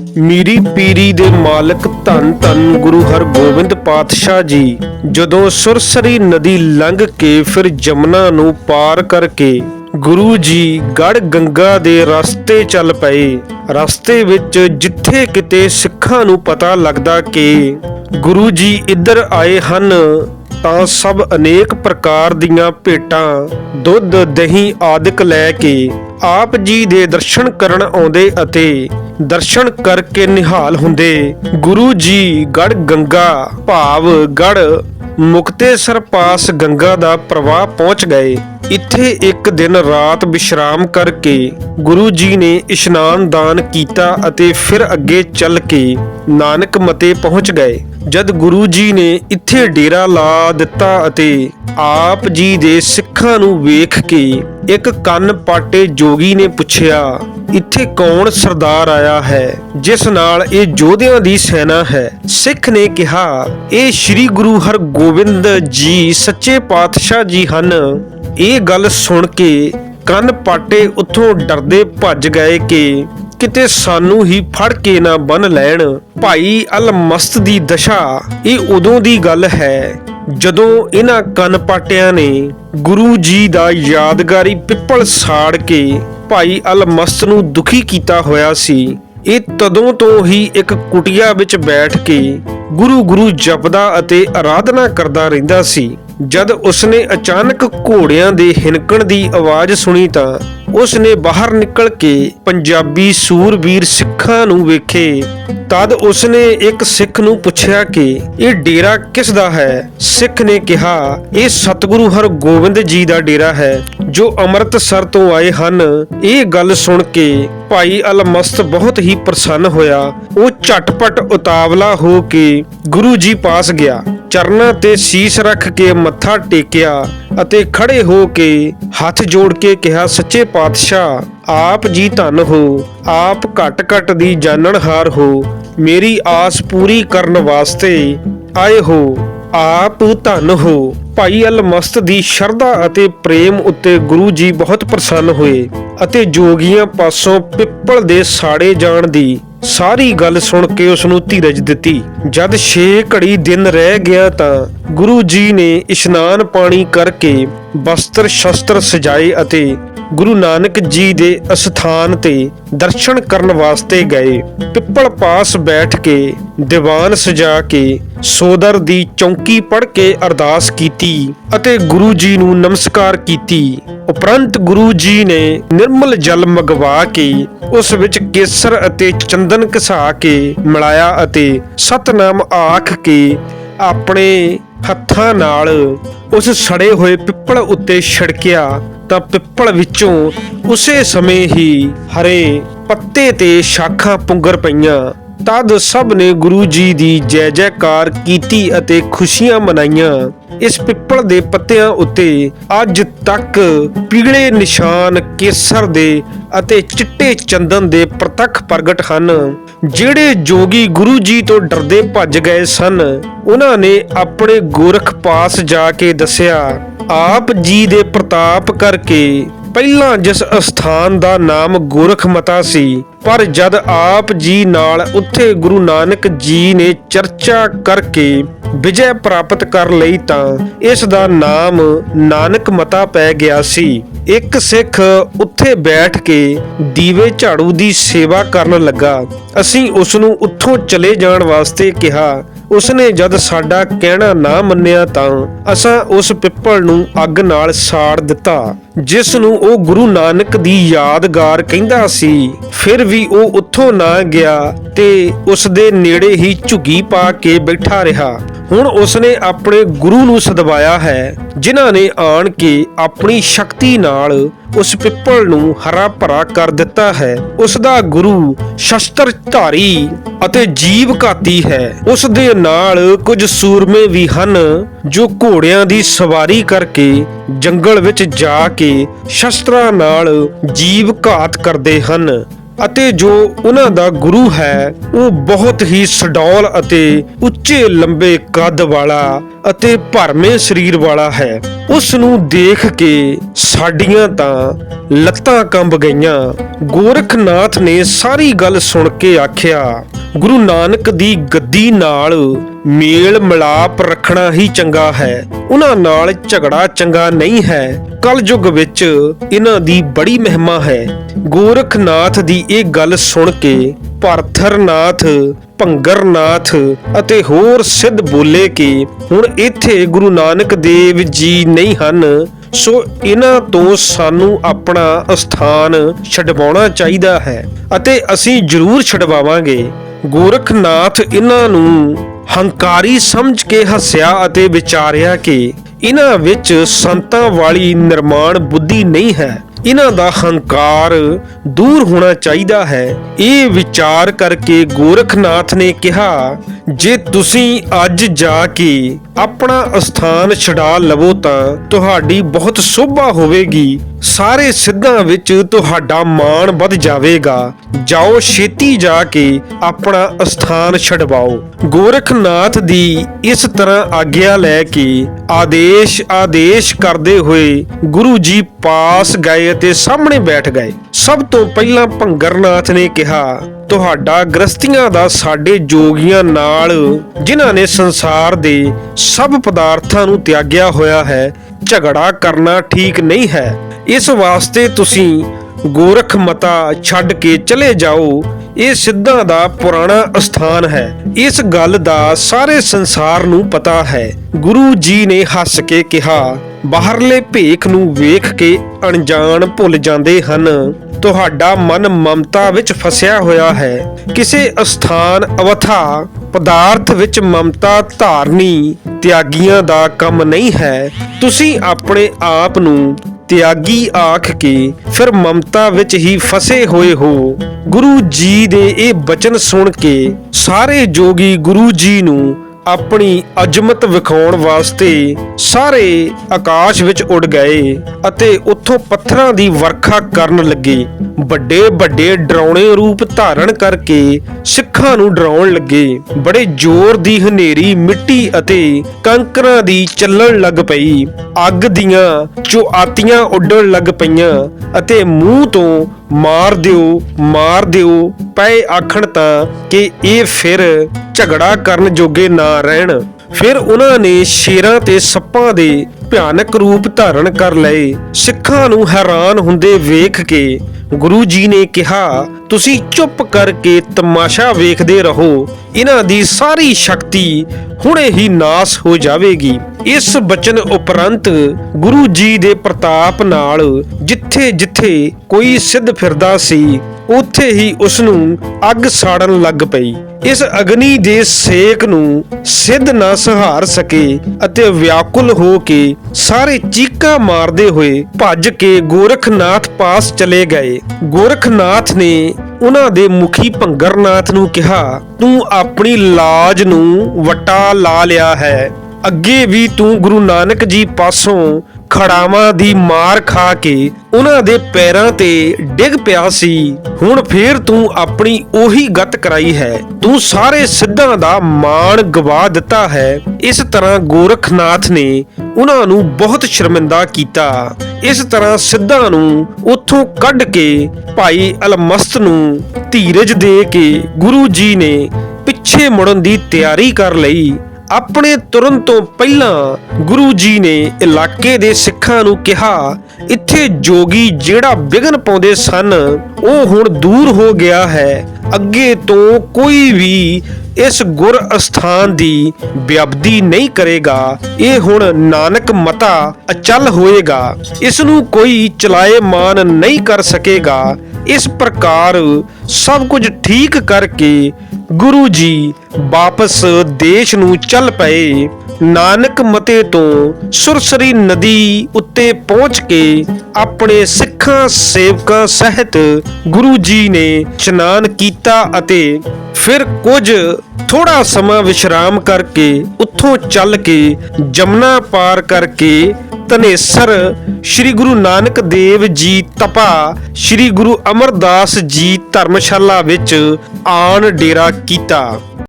ਮੀਰੀ ਪੀਰੀ ਦੇ ਮਾਲਕ ਧੰਨ ਧੰਨ ਗੁਰੂ ਹਰਗੋਬਿੰਦ ਪਾਤਸ਼ਾਹ ਜੀ, ਜਦੋਂ ਸੁਰਸਰੀ ਨਦੀ ਲੰਘ ਕੇ ਫਿਰ ਜਮਨਾ ਨੂੰ ਪਾਰ ਕਰਕੇ ਗੁਰੂ ਜੀ ਗੜ ਗੰਗਾ ਦੇ ਰਸਤੇ ਚੱਲ ਪਏ। ਰਸਤੇ ਵਿੱਚ ਜਿੱਥੇ ਕਿਤੇ ਸਿੱਖਾਂ ਨੂੰ ਪਤਾ ਲੱਗਦਾ ਕਿ ਗੁਰੂ ਜੀ ਇੱਧਰ ਆਏ ਹਨ ਤਾਂ ਸਭ ਅਨੇਕ ਪ੍ਰਕਾਰ ਦੀਆਂ ਭੇਟਾਂ, ਦੁੱਧ, ਦਹੀਂ ਆਦਿਕ ਲੈ ਕੇ ਆਪ ਜੀ ਦੇ ਦਰਸ਼ਨ ਕਰਨ ਆਉਂਦੇ ਅਤੇ ਦਰਸ਼ਨ ਕਰਕੇ ਨਿਹਾਲ ਹੁੰਦੇ। ਗੁਰੂ ਜੀ ਗੜ ਗੰਗਾ, ਭਾਵ ਗੜ ਮੁਕਤੇਸਰ ਪਾਸ ਗੰਗਾ ਦਾ ਪ੍ਰਵਾਹ ਪਹੁੰਚ ਗਏ। ਇੱਥੇ ਇੱਕ ਦਿਨ ਰਾਤ ਵਿਸ਼ਰਾਮ ਕਰਕੇ ਗੁਰੂ ਜੀ ਨੇ ਇਸ਼ਨਾਨ ਦਾਨ ਕੀਤਾ ਅਤੇ ਫਿਰ ਅੱਗੇ ਚੱਲ ਕੇ ਨਾਨਕ ਮਤੇ ਪਹੁੰਚ ਗਏ। ਜਦ ਗੁਰੂ ਜੀ ਨੇ ਇੱਥੇ ਡੇਰਾ ਲਾ ਦਿੱਤਾ ਅਤੇ ਆਪ ਜੀ ਦੇ ਸਿੱਖਾਂ ਨੂੰ ਵੇਖ ਕੇ ਇੱਕ ਕੰਨ ਪਾਟੇ ਜੋਗੀ ਨੇ ਪੁੱਛਿਆ ਇੱਥੇ ਕੌਣ ਸਰਦਾਰ ਆਇਆ ਹੈ, ਜਿਸ ਨਾਲ ਇਹ ਯੋਧਿਆਂ ਦੀ ਸੈਨਾ ਹੈ? ਸਿੱਖ ਨੇ ਕਿਹਾ, ਇਹ ਸ੍ਰੀ ਗੁਰੂ ਹਰਗੋਬਿੰਦ ਜੀ ਸੱਚੇ ਪਾਤਸ਼ਾਹ ਜੀ ਹਨ। ਇਹ ਗੱਲ ਸੁਣ ਕੇ ਕੰਨ ਪਾਟੇ ਉੱਥੋਂ ਡਰਦੇ ਭੱਜ ਗਏ ਕਿ ਕਿਤੇ ਸਾਨੂੰ ਹੀ ਫੜ ਕੇ ਨਾ ਬੰਨ ਲੈਣ। ਭਾਈ ਅਲਮਸਤ ਦੀ ਦਸ਼ਾ, ਇਹ ਉਦੋਂ ਦੀ ਗੱਲ ਹੈ, ਜਦੋਂ ਇਹਨਾਂ ਕੰਨ ਪਾਟਿਆਂ ਨੇ ਗੁਰੂ ਜੀ ਦਾ ਯਾਦਗਾਰੀ ਪਿੱਪਲ ਸਾੜ ਕੇ ਭਾਈ ਅਲਮਸਤ ਨੂੰ ਦੁਖੀ ਕੀਤਾ ਹੋਇਆ ਸੀ। ਇਹ ਤਦੋਂ ਤੋਂ ਹੀ ਇੱਕ ਕੁਟਿਆ ਵਿੱਚ ਬੈਠ ਕੇ ਗੁਰੂ ਗੁਰੂ ਜਪਦਾ ਅਤੇ ਆਰਾਧਨਾ ਕਰਦਾ ਰਹਿੰਦਾ ਸੀ। ਜਦ ਉਸਨੇ ਅਚਾਨਕ ਘੋੜਿਆਂ ਦੇ ਹਿਨਕਣ ਦੀ ਆਵਾਜ਼ ਸੁਣੀ ਤਾਂ ਉਸਨੇ ਬਾਹਰ ਨਿਕਲ ਕੇ ਪੰਜਾਬੀ ਸੂਰਬੀਰ ਸਿੱਖਾਂ ਨੂੰ ਵੇਖੇ, ਤਦ ਉਸਨੇ ਇੱਕ ਸਿੱਖ ਨੂੰ ਪੁੱਛਿਆ ਕਿ ਇਹ ਡੇਰਾ ਕਿਸ ਦਾ ਹੈ? ਸਿੱਖ ਨੇ ਕਿਹਾ, ਇਹ ਸਤਿਗੁਰੂ ਹਰਗੋਬਿੰਦ ਜੀ ਦਾ ਡੇਰਾ ਹੈ, ਜੋ ਅੰਮ੍ਰਿਤਸਰ ਤੋਂ ਆਏ ਹਨ। ਇਹ ਗੱਲ ਸੁਣ ਕੇ ਭਾਈ ਅਲਮਸਤ ਬਹੁਤ ਹੀ ਪ੍ਰਸੰਨ ਹੋਇਆ। ਉਹ ਝਟਪਟ ਉਤਾਵਲਾ ਹੋ ਕੇ ਗੁਰੂ ਜੀ ਪਾਸ ਗਿਆ। ਚਰਨਾਂ ਤੇ ਸੀਸ ਰੱਖ ਕੇ ਮੱਥਾ ਟੇਕਿਆ ਅਤੇ ਖੜੇ ਹੋ ਕੇ ਹੱਥ ਜੋੜ ਕੇ ਕਿਹਾ, ਸੱਚੇ ਪਾਤਸ਼ਾਹ, ਆਪ ਜੀ ਧੰਨ ਹੋ, ਆਪ ਘਟ ਘਟ ਦੀ ਜਾਣਨਹਾਰ ਹੋ, ਮੇਰੀ ਆਸ ਪੂਰੀ ਕਰਨ ਵਾਸਤੇ ਆਏ ਹੋ, ਆਪ ਧੰਨ ਹੋ। ਭਾਈ ਅਲਮਸਤ ਦੀ ਸ਼ਰਧਾ ਅਤੇ ਪ੍ਰੇਮ ਉੱਤੇ ਗੁਰੂ ਜੀ ਬਹੁਤ ਪ੍ਰਸੰਨ ਹੋਏ ਅਤੇ ਜੋਗੀਆਂ ਪਾਸੋਂ ਪਿੱਪਲ ਦੇ ਸਾੜੇ ਜਾਣ ਦੀ ਸਾਰੀ ਗੱਲ ਸੁਣ ਕੇ ਉਸ ਨੂੰ ਧੀਰਜ ਦਿੱਤੀ। ਜਦ 6 ਘੜੀ ਦਿਨ ਰਹਿ ਗਿਆ ਤਾਂ ਗੁਰੂ ਜੀ ਨੇ ਇਸ਼ਨਾਨ ਪਾਣੀ ਕਰਕੇ ਵਸਤਰ ਸ਼ਸਤਰ ਸਜਾਏ ਅਤੇ ਗੁਰੂ ਨਾਨਕ ਜੀ ਦੇ ਅਸਥਾਨ ਤੇ ਦਰਸ਼ਨ ਕਰਨ ਵਾਸਤੇ ਗਏ। ਪਿੱਪਲ ਪਾਸ ਬੈਠ ਕੇ ਦੀਵਾਨ ਸਜਾ ਕੇ ਸੋਦਰ ਦੀ ਚੌਂਕੀ ਪੜ ਕੇ ਅਰਦਾਸ ਕੀਤੀ ਅਤੇ ਗੁਰੂ ਜੀ ਨੂੰ ਨਮਸਕਾਰ ਕੀਤੀ। ਉਪਰੰਤ ਗੁਰੂ ਜੀ ਨੇ ਨਿਰਮਲ ਜਲ ਮਗਵਾ ਕੇ ਉਸ ਵਿੱਚ ਕੇਸਰ ਅਤੇ ਚੰਦਨ ਘਸਾ ਕੇ ਮਿਲਾਇਆ ਅਤੇ ਸਤਨਾਮ ਆਖ ਕੇ ਆਪਣੇ ਹੱਥਾਂ ਨਾਲ ਉਸ ਸੜੇ ਹੋਏ ਪਿੱਪਲ ਉੱਤੇ ਛਿੜਕਿਆ। ਤਾਂ ਪਿੱਪਲ ਵਿੱਚੋਂ ਉਸੇ ਸਮੇਂ ਹੀ ਹਰੇ ਪੱਤੇ ਤੇ ਸ਼ਾਖਾਂ ਪੁੰਗਰ ਪਈਆਂ। ਤਦ ਸਭ ਨੇ ਗੁਰੂ ਜੀ ਦੀ ਜੈ ਜੈਕਾਰ ਕੀਤੀ ਅਤੇ ਖੁਸ਼ੀਆਂ ਮਨਾਈਆਂ। ਇਸ ਪਿੱਪਲ ਦੇ ਪੱਤਿਆਂ ਉੱਤੇ ਅੱਜ ਤੱਕ ਪੀਲੇ ਨਿਸ਼ਾਨ ਕੇਸਰ ਦੇ ਅਤੇ ਚਿੱਟੇ ਚੰਦਨ ਦੇ ਪ੍ਰਤੱਖ ਪ੍ਰਗਟ ਹਨ। ਜਿਹੜੇ ਜੋਗੀ ਗੁਰੂ ਜੀ ਤੋਂ ਡਰਦੇ ਭੱਜ ਗਏ ਸਨ, ਉਹਨਾਂ ਨੇ ਆਪਣੇ ਗੋਰਖ ਪਾਸ ਜਾ ਕੇ ਦੱਸਿਆ, ਆਪ ਜੀ ਦੇ ਪ੍ਰਤਾਪ ਕਰਕੇ ਪਹਿਲਾਂ ਜਿਸ ਅਸਥਾਨ ਦਾ ਨਾਮ ਗੋਰਖ ਮਤਾ ਸੀ, ਪਰ ਜਦ ਆਪ ਜੀ ਨਾਲ ਉੱਥੇ ਗੁਰੂ ਨਾਨਕ ਜੀ ਨੇ ਚਰਚਾ ਕਰਕੇ ਵਿਜੈ ਪ੍ਰਾਪਤ ਕਰ ਲਈ ਤਾਂ ਇਸ ਦਾ ਨਾਮ ਨਾਨਕ ਮਤਾ ਪੈ ਗਿਆ ਸੀ। ਇੱਕ ਸਿੱਖ ਉੱਥੇ ਬੈਠ ਕੇ ਦੀਵੇ ਝਾੜੂ ਦੀ ਸੇਵਾ ਕਰਨ ਲੱਗਾ। ਅਸੀਂ ਉਸ ਨੂੰ ਉੱਥੋਂ ਚਲੇ ਜਾਣ ਵਾਸਤੇ ਕਿਹਾ। ਉਸਨੇ ਜਦ ਸਾਡਾ ਕਹਿਣਾ ਨਾ ਮੰਨਿਆ ਤਾਂ ਅਸਾਂ ਉਸ ਪਿੱਪਲ ਨੂੰ ਅੱਗ ਨਾਲ ਸਾੜ ਦਿੱਤਾ, ਜਿਸ ਨੂੰ ਉਹ ਗੁਰੂ ਨਾਨਕ ਦੀ ਯਾਦਗਾਰ ਕਹਿੰਦਾ ਸੀ। ਫਿਰ ਵੀ ਉਹ ਉੱਥੋਂ ਨਾ ਗਿਆ ਤੇ ਉਸ ਦੇ ਨੇੜੇ ਹੀ ਝੁੱਗੀ ਪਾ ਕੇ ਬੈਠਾ ਰਿਹਾ। ਹੁਣ ਉਸਨੇ ਆਪਣੇ ਗੁਰੂ ਨੂੰ ਸਦਵਾਇਆ ਹੈ, ਜਿਨ੍ਹਾਂ ਨੇ ਆਣ ਕੇ ਆਪਣੀ ਸ਼ਕਤੀ ਨਾਲ ਉਸ ਪਿੱਪਲ ਨੂੰ ਹਰਾ ਭਰਾ ਕਰ ਦਿੱਤਾ ਹੈ। ਉਸ ਦਾ ਗੁਰੂ ਸ਼ਸਤਰ ਧਾਰੀ ਅਤੇ ਜੀਵ ਘਾਤੀ ਹੈ। ਉਸ ਦੇ ਨਾਲ ਕੁਝ ਸੂਰਮੇ ਵੀ ਹਨ, ਜੋ ਘੋੜਿਆਂ ਦੀ ਸਵਾਰੀ ਕਰਕੇ ਜੰਗਲ ਵਿੱਚ ਜਾ ਕੇ ਸ਼ਸਤਰਾਂ ਨਾਲ ਜੀਵ ਘਾਤ ਕਰਦੇ ਹਨ। ਅਤੇ ਜੋ ਉਹਨਾਂ ਦਾ ਗੁਰੂ ਹੈ, ਉਹ ਬਹੁਤ ਹੀ ਸਡੌਲ ਅਤੇ ਉੱਚੇ ਲੰਬੇ ਕੱਦ ਵਾਲਾ ਅਤੇ ਭਰਮੇ ਸਰੀਰ ਵਾਲਾ ਹੈ। ਉਸ ਨੂੰ ਦੇਖ ਕੇ ਸਾਡੀਆਂ ਤਾਂ ਲੱਤਾਂ ਕੰਬ ਗਈਆਂ। ਗੋਰਖਨਾਥ ਨੇ ਸਾਰੀ ਗੱਲ ਸੁਣ ਕੇ ਆਖਿਆ, ਗੁਰੂ ਨਾਨਕ ਦੀ ਗੱਦੀ ਨਾਲ ਮੇਲ ਮਿਲਾਪ ਰੱਖਣਾ ਹੀ ਚੰਗਾ ਹੈ। ਉਹਨਾਂ ਨਾਲ ਝਗੜਾ ਚੰਗਾ ਨਹੀਂ ਹੈ। ਕਲਯੁਗ ਵਿੱਚ ਇਹਨਾਂ ਦੀ ਬੜੀ ਮਹਿਮਾ ਹੈ। ਗੋਰਖਨਾਥ ਦੀ ਇਹ ਗੱਲ ਸੁਣ ਕੇ ਪਰਥਰਨਾਥ ਭੰਗਰਨਾਥ ਅਤੇ ਹੋਰ ਸਿੱਧ ਬੋਲੇ ਕਿ ਹੁਣ ਇੱਥੇ ਗੁਰੂ ਨਾਨਕ ਦੇਵ ਜੀ ਨਹੀਂ ਹਨ, ਸੋ ਇਹਨਾਂ ਤੋਂ ਸਾਨੂੰ ਆਪਣਾ ਅਸਥਾਨ ਛਡਵਾਉਣਾ ਚਾਹੀਦਾ ਹੈ ਅਤੇ ਅਸੀਂ ਜ਼ਰੂਰ ਛਡਵਾਵਾਂਗੇ। ਗੋਰਖਨਾਥ ਇਹਨਾਂ ਨੂੰ ਹੰਕਾਰੀ ਸਮਝ ਕੇ ਹੱਸਿਆ ਅਤੇ ਵਿਚਾਰਿਆ ਕਿ ਇਹਨਾਂ ਵਿੱਚ ਸੰਤਾਂ ਵਾਲੀ ਨਿਰਮਾਣ ਬੁੱਧੀ ਨਹੀਂ ਹੈ। ਇਹਨਾਂ ਦਾ ਹੰਕਾਰ ਦੂਰ ਹੋਣਾ ਚਾਹੀਦਾ ਹੈ। ਇਹ ਵਿਚਾਰ ਕਰਕੇ ਗੋਰਖਨਾਥ ਨੇ ਕਿਹਾ, ਜੇ ਤੁਸੀਂ ਅੱਜ ਜਾ ਕੇ ਆਪਣਾ ਅਸਥਾਨ ਛਡਾ ਲਵੋ ਤਾਂ ਤੁਹਾਡੀ ਬਹੁਤ ਸੋਭਾ ਹੋਵੇਗੀ। ਸਾਰੇ ਸਿੱਧਾਂ ਵਿੱਚ ਤੁਹਾਡਾ ਮਾਣ ਵੱਧ ਜਾਵੇਗਾ। ਜਾਓ ਛੇਤੀ ਜਾ ਕੇ ਆਪਣਾ ਅਸਥਾਨ ਛਡਵਾਓ। ਗੋਰਖਨਾਥ ਦੀ ਇਸ ਤਰ੍ਹਾਂ ਆਗਿਆ ਲੈ ਕੇ ਆਦੇਸ਼ ਆਦੇਸ਼ ਕਰਦੇ ਹੋਏ ਗੁਰੂ ਜੀ ਪਾਸ ਗਏ ਅਤੇ ਸਾਹਮਣੇ ਬੈਠ ਗਏ। ਸਭ ਤੋਂ ਪਹਿਲਾਂ ਭੰਗਰਨਾਥ ਨੇ ਕਿਹਾ, ਤੁਹਾਡਾ ਗ੍ਰਸਤੀਆਂ ਦਾ ਸਾਡੇ ਜੋਗੀਆਂ ਨਾਲ, ਜਿਨ੍ਹਾਂ ਨੇ ਸੰਸਾਰ ਦੇ ਸਭ ਪਦਾਰਥਾਂ ਨੂੰ ਤਿਆਗਿਆ ਹੋਇਆ ਹੈ, ਝਗੜਾ ਕਰਨਾ ਠੀਕ ਨਹੀਂ ਹੈ। ਇਸ ਵਾਸਤੇ ਤੁਸੀਂ ਗੋਰਖ ਮਤਾ ਛੱਡ ਕੇ ਚਲੇ ਜਾਓ। ਇਹ ਸਿੱਧਾਂ ਦਾ ਪੁਰਾਣਾ ਅਸਥਾਨ ਹੈ। ਇਸ ਗੱਲ ਦਾ ਸਾਰੇ ਸੰਸਾਰ ਨੂੰ ਪਤਾ ਹੈ। ਗੁਰੂ ਜੀ ਨੇ ਹੱਸ ਕੇ ਕਿਹਾ ਬਾਹਰਲੇ ਭੇਖ ਨੂੰ ਵੇਖ ਕੇ ਅਣਜਾਣ ਭੁੱਲ ਜਾਂਦੇ ਹਨ। ਤੁਹਾਡਾ ਮਨ ਮਮਤਾ ਵਿੱਚ ਫਸਿਆ ਹੋਇਆ ਹੈ। ਕਿਸੇ ਸਥਾਨ ਅਵਥਾ ਪਦਾਰਥ ਵਿੱਚ ਮਮਤਾ ਧਾਰਨੀ ਤਿਆਗੀਆਂ ਦਾ ਕੰਮ ਨਹੀਂ ਹੈ। ਤੁਸੀਂ ਆਪਣੇ ਆਪ ਨੂੰ ਤਿਆਗੀ ਆਖ ਕੇ ਫਿਰ ਮਮਤਾ ਵਿੱਚ ਹੀ ਫਸੇ ਹੋਏ ਹੋ। ਗੁਰੂ ਜੀ ਦੇ ਇਹ ਬਚਨ ਸੁਣ ਕੇ ਸਾਰੇ ਜੋਗੀ ਗੁਰੂ ਜੀ ਨੂੰ ਆਪਣੀ ਅਜਮਤ ਵਿਖਾਉਣ ਵਾਸਤੇ ਸਾਰੇ ਆਕਾਸ਼ ਵਿੱਚ ਉੱਡ ਗਏ ਅਤੇ ਉੱਥੋਂ ਪੱਥਰਾਂ ਦੀ ਵਰਖਾ ਕਰਨ ਲੱਗੇ। ਵੱਡੇ ਵੱਡੇ ਡਰਾਉਣੇ ਰੂਪ ਧਾਰਨ ਕਰਕੇ ਸਿੱਖਾਂ ਨੂੰ ਡਰਾਉਣ ਲੱਗੇ। ਬੜੇ ਜ਼ੋਰ ਦੀ ਹਨੇਰੀ ਮਿੱਟੀ ਅਤੇ ਕੰਕਰਾਂ ਦੀ ਚੱਲਣ ਲੱਗ ਪਈ। ਅੱਗ ਦੀਆਂ ਚੁਆਤੀਆਂ ਉੱਡਣ ਲੱਗ ਪਈਆਂ ਅਤੇ ਮੂੰਹ ਤੋਂ ਮਾਰ ਦਿਓ ਮਾਰ ਦਿਓ ਪਏ ਆਖਣ ਤਾਂ ਕਿ ਇਹ ਫਿਰ ਝਗੜਾ ਕਰਨ ਜੋਗੇ ਨਾ ਰਹਿਣ। ਫਿਰ ਉਹਨਾਂ ਨੇ ਸ਼ੇਰਾਂ ਤੇ ਸੱਪਾਂ ਦੇ ਭਿਆਨਕ ਰੂਪ ਧਾਰਨ ਕਰ ਲਏ। ਸਿੱਖਾਂ ਨੂੰ ਹੈਰਾਨ ਹੁੰਦੇ ਵੇਖ ਕੇ ਗੁਰੂ ਜੀ ਨੇ ਕਿਹਾ, ਤੁਸੀਂ ਚੁੱਪ ਕਰਕੇ ਤਮਾਸ਼ਾ ਵੇਖਦੇ ਰਹੋ। ਇਹਨਾਂ ਦੀ ਸਾਰੀ ਸ਼ਕਤੀ ਹੁਣੇ ਹੀ ਨਾਸ ਹੋ ਜਾਵੇਗੀ। ਇਸ ਬਚਨ ਉਪਰੰਤ ਗੁਰੂ ਜੀ ਦੇ ਪ੍ਰਤਾਪ ਨਾਲ ਜਿੱਥੇ ਜਿੱਥੇ ਕੋਈ ਸਿੱਧ ਫਿਰਦਾ ਸੀ ਉੱਥੇ ਹੀ ਉਸ ਨੂੰ ਅੱਗ ਸਾੜਨ ਲੱਗ ਪਈ। ਇਸ ਅਗਨੀ ਦੇ ਸੇਕ ਨੂੰ ਸਿੱਧ ਨਾ ਸਹਾਰ ਸਕੇ ਅਤੇ ਵਿਆਕੁਲ ਹੋ ਕੇ ਸਾਰੇ ਚੀਕਾਂ ਮਾਰਦੇ ਹੋਏ ਭੱਜ ਕੇ ਗੋਰਖਨਾਥ ਪਾਸ ਚਲੇ ਗਏ। ਗੋਰਖਨਾਥ ਨੇ ਉਹਨਾਂ ਦੇ ਮੁਖੀ ਭੰਗਰਨਾਥ ਨੂੰ ਕਿਹਾ, ਤੂੰ ਆਪਣੀ ਲਾਜ ਨੂੰ ਵਟਾ ਲਾ ਲਿਆ ਹੈ। ਅੱਗੇ ਵੀ ਤੂੰ ਗੁਰੂ ਨਾਨਕ ਜੀ ਪਾਸੋਂ ਖੜਾਵਾਂ ਦੀ ਮਾਰ ਖਾ ਕੇ ਉਹਨਾਂ ਦੇ ਪੈਰਾਂ ਤੇ ਡਿੱਗ ਪਿਆ ਸੀ। ਹੁਣ ਫੇਰ ਤੂੰ ਆਪਣੀ ਉਹੀ ਗਤ ਕਰਾਈ ਹੈ। ਤੂੰ ਸਾਰੇ ਸਿੱਧਾਂ ਦਾ ਮਾਣ ਗਵਾ ਦਿੱਤਾ ਹੈ। ਇਸ ਤਰ੍ਹਾਂ ਗੋਰਖਨਾਥ ਨੇ ਉਹਨਾਂ ਨੂੰ ਬਹੁਤ ਸ਼ਰਮਿੰਦਾ ਕੀਤਾ। ਇਸ ਤਰ੍ਹਾਂ ਸਿੱਧਾਂ ਨੂੰ ਉੱਥੋਂ ਕੱਢ ਕੇ ਭਾਈ ਅਲਮਸਤ ਨੂੰ ਧੀਰਜ ਦੇ ਕੇ ਗੁਰੂ ਜੀ ਨੇ ਪਿੱਛੇ ਮੁੜਨ ਦੀ ਤਿਆਰੀ ਕਰ ਲਈ। ਆਪਣੇ ਤੁਰਨ ਤੋਂ ਪਹਿਲਾਂ ਗੁਰੂ ਜੀ ਨੇ ਇਲਾਕੇ ਦੇ ਸਿੱਖਾਂ ਨੂੰ ਕਿਹਾ, ਇੱਥੇ ਜੋਗੀ ਜਿਹੜਾ ਵਿਗਨ ਪਾਉਂਦੇ ਸਨ, ਉਹ ਹੁਣ ਦੂਰ ਹੋ ਗਿਆ ਹੈ। ਅੱਗੇ ਤੋਂ ਕੋਈ ਵੀ ਇਸ ਗੁਰ ਅਸਥਾਨ ਦੀ ਬਿਆਬਦੀ ਨਹੀਂ ਕਰੇਗਾ। ਇਹ ਹੁਣ ਨਾਨਕ ਮਤਾ ਅਚਲ ਹੋਏਗਾ। ਇਸ ਨੂੰ ਕੋਈ ਚਲਾਏ ਮਾਨ ਨਹੀਂ ਕਰ ਸਕੇਗਾ। ਇਸ ਪ੍ਰਕਾਰ ਸਭ ਕੁਝ ਠੀਕ ਕਰਕੇ ਗੁਰੂ ਜੀ ਵਾਪਸ ਦੇਸ਼ ਨੂੰ ਚੱਲ ਪਏ। ਨਾਨਕ ਮਤੇ ਤੋਂ ਸੁਰਸਰੀ ਨਦੀ ਉੱਤੇ ਪਹੁੰਚ ਕੇ ਆਪਣੇ ਸਿੱਖਾਂ, ਸੇਵਕਾਂ ਸਹਿਤ ਗੁਰੂ ਜੀ ਨੇ ਇਸ਼ਨਾਨ ਕੀਤਾ ਅਤੇ ਫਿਰ ਕੁਝ ਥੋੜਾ ਸਮਾਂ ਵਿਸ਼ਰਾਮ ਕਰਕੇ ਉੱਥੋਂ ਚੱਲ ਕੇ ਜਮਨਾ ਪਾਰ ਕਰਕੇ ਧਨੇਸਰ ਸ੍ਰੀ ਗੁਰੂ ਨਾਨਕ ਦੇਵ ਜੀ ਤਪਾ, ਸ੍ਰੀ ਗੁਰੂ ਅਮਰਦਾਸ ਜੀ ਧਰਮਸ਼ਾਲਾ ਵਿੱਚ ਆਣ ਡੇਰਾ ਕੀਤਾ।